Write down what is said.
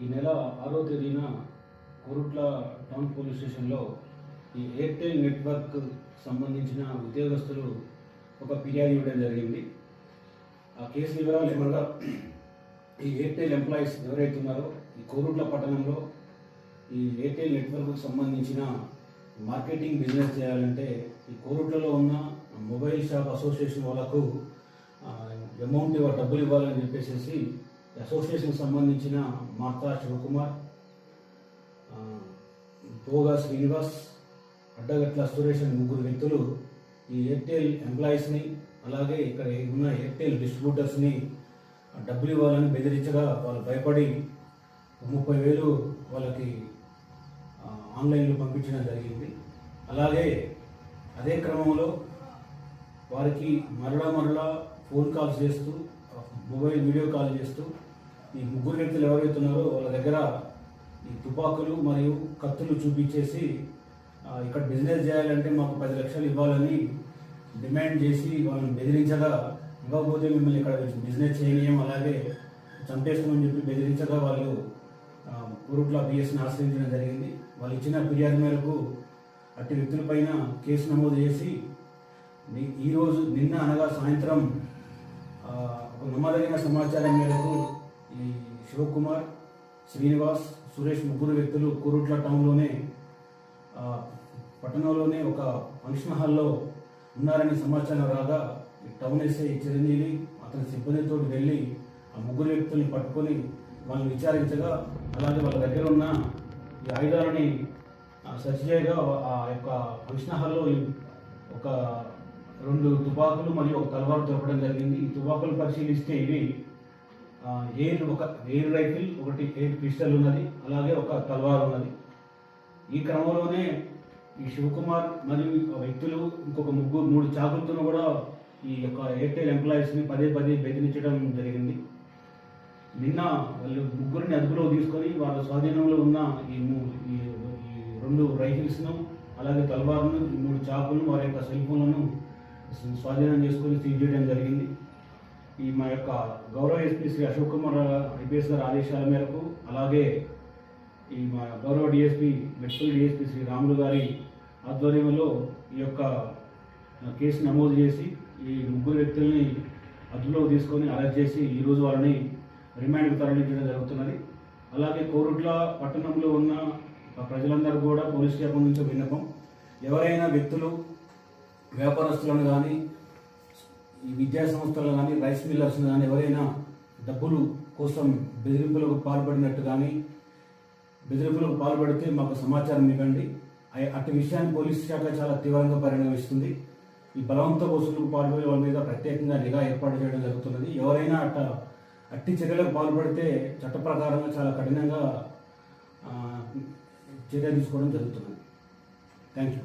ఈ నెల ఆరో తేదీన కోరుట్ల టౌన్ పోలీస్ స్టేషన్లో ఈ ఎయిర్టెల్ నెట్వర్క్ సంబంధించిన ఉద్యోగస్తులు ఒక ఫిర్యాదు ఇవ్వడం జరిగింది. ఆ కేసు వివరాలు ఏమనగా ఈ ఎయిర్టెల్ ఎంప్లాయీస్ ఎవరైతే ఉన్నారో ఈ కోరుట్ల పట్టణంలో ఈ ఎయిర్టెల్ నెట్వర్క్కు సంబంధించిన మార్కెటింగ్ బిజినెస్ చేయాలంటే ఈ కోరుట్లలో ఉన్న మొబైల్ షాప్ అసోసియేషన్ వాళ్ళకు అమౌంట్ ఇవ్వ డబ్బులు ఇవ్వాలని చెప్పేసి అసోసియేషన్ సంబంధించిన మార్తా శివకుమార్ పోగా శ్రీనివాస్ అడ్డగట్ల సురేష్ అనే ముగ్గురు వ్యక్తులు ఈ ఎయిర్టెల్ ఎంప్లాయీస్ని అలాగే ఇక్కడ ఉన్న ఎయిర్టెల్ డిస్ట్రిబ్యూటర్స్ని డబ్బులు ఇవ్వాలని బెదిరించగా వాళ్ళు భయపడి ముప్పై వేలు వాళ్ళకి ఆన్లైన్లో పంపించడం జరిగింది. అలాగే అదే క్రమంలో వారికి మరలా మరలా ఫోన్ కాల్స్ చేస్తూ మొబైల్ వీడియో కాల్ చేస్తూ ఈ ముగ్గురు వ్యక్తులు ఎవరైతే ఉన్నారో వాళ్ళ దగ్గర ఈ తుపాకులు మరియు కత్తులు చూపించేసి ఇక్కడ బిజినెస్ చేయాలంటే మాకు పది లక్షలు ఇవ్వాలని డిమాండ్ చేసి వాళ్ళని బెదిరించగా ఇవ్వకపోతే మిమ్మల్ని ఇక్కడ బిజినెస్ చేయనీయం అలాగే చంపేస్తామని చెప్పి బెదిరించగా వాళ్ళు ఆ, బిఎస్ని ఆశ్రయించడం జరిగింది. వాళ్ళు ఇచ్చిన ఫిర్యాదు మేరకు అట్టి వ్యక్తులపైన కేసు నమోదు చేసి ఈరోజు నిన్న అనగా సాయంత్రం నమ్మదగిన సమాచారం మేరకు ఈ శివకుమార్ శ్రీనివాస్ సురేష్ ముగ్గురు వ్యక్తులు కురుట్ల టౌన్లోనే పట్టణంలోనే ఒక ఫంక్షన్ హాల్లో ఉన్నారని సమాచారం రాగా ఈ టౌన్ ఎస్ఐ చిరంజీవి అతని సిబ్బందితో వెళ్ళి ఆ ముగ్గురు వ్యక్తుల్ని పట్టుకొని వాళ్ళని విచారించగా అలాగే వాళ్ళ దగ్గర ఉన్న ఈ ఆయుధాలని సర్చ్ చేయగా ఆ యొక్క ఫంక్షన్ హాల్లో ఒక రెండు తుపాకులు మరియు ఒక తలవారు దొరకడం జరిగింది. ఈ తుపాకులు పరిశీలిస్తే ఇవి ఎయిర్ ఒక ఎయిర్ రైఫిల్ ఒకటి ఎయిర్ పిస్టల్ ఉన్నది అలాగే ఒక తలవారు ఉన్నది. ఈ క్రమంలోనే ఈ శివకుమార్ మరియు వ్యక్తులు ఇంకొక ముగ్గురు మూడు చాకులతో కూడా ఈ యొక్క ఎయిర్టెల్ ఎంప్లాయీస్ని పదే పదే బెదిరించడం జరిగింది. నిన్న వాళ్ళు ముగ్గురిని అదుపులో తీసుకొని వాళ్ళ స్వాధీనంలో ఉన్న ఈ మూ- ఈ రెండు రైఫిల్స్ను అలాగే తలవారును ఈ మూడు చాకులను వారి యొక్క సెల్ ఫోన్లను స్వాధీనం చేసుకొని సీజ్ చేయడం జరిగింది. ఈ మా యొక్క గౌరవ ఎస్పీ శ్రీ అశోక్ కుమార్ ఐపీఎస్ గారి ఆదేశాల మేరకు అలాగే ఈ మా గౌరవ డిఎస్పీ మెట్పల్లి డిఎస్పీ శ్రీ రాములు గారి ఆధ్వర్యంలో ఈ యొక్క కేసు నమోదు చేసి ఈ ముగ్గురు వ్యక్తుల్ని అదుపులో తీసుకొని అరెస్ట్ చేసి ఈరోజు వాళ్ళని రిమాండ్కి తరలించడం జరుగుతున్నది. అలాగే కోరుట్ల పట్టణంలో ఉన్న ప్రజలందరూ కూడా పోలీస్ స్టేషన్ నుంచి విన్నపం. ఎవరైనా వ్యక్తులు వ్యాపారస్తులను కానీ ఈ విద్యా సంస్థలను కానీ రైస్ మిల్లర్స్ని కానీ ఎవరైనా డబ్బులు కోసం బెదిరింపులకు పాల్పడినట్టు కానీ బెదిరింపులకు పాల్పడితే మాకు సమాచారం ఇవ్వండి. అటు విషయాన్ని పోలీస్ శాఖ చాలా తీవ్రంగా పరిణమిస్తుంది. ఈ బలవంత వసూలు పాల్పడే వాళ్ళ మీద ప్రత్యేకంగా నిఘా ఏర్పాటు చేయడం జరుగుతున్నది. ఎవరైనా అట్ట అట్టి చర్యలకు పాల్పడితే చట్ట ప్రకారంగా చాలా కఠినంగా చర్య తీసుకోవడం జరుగుతున్నది. Thank you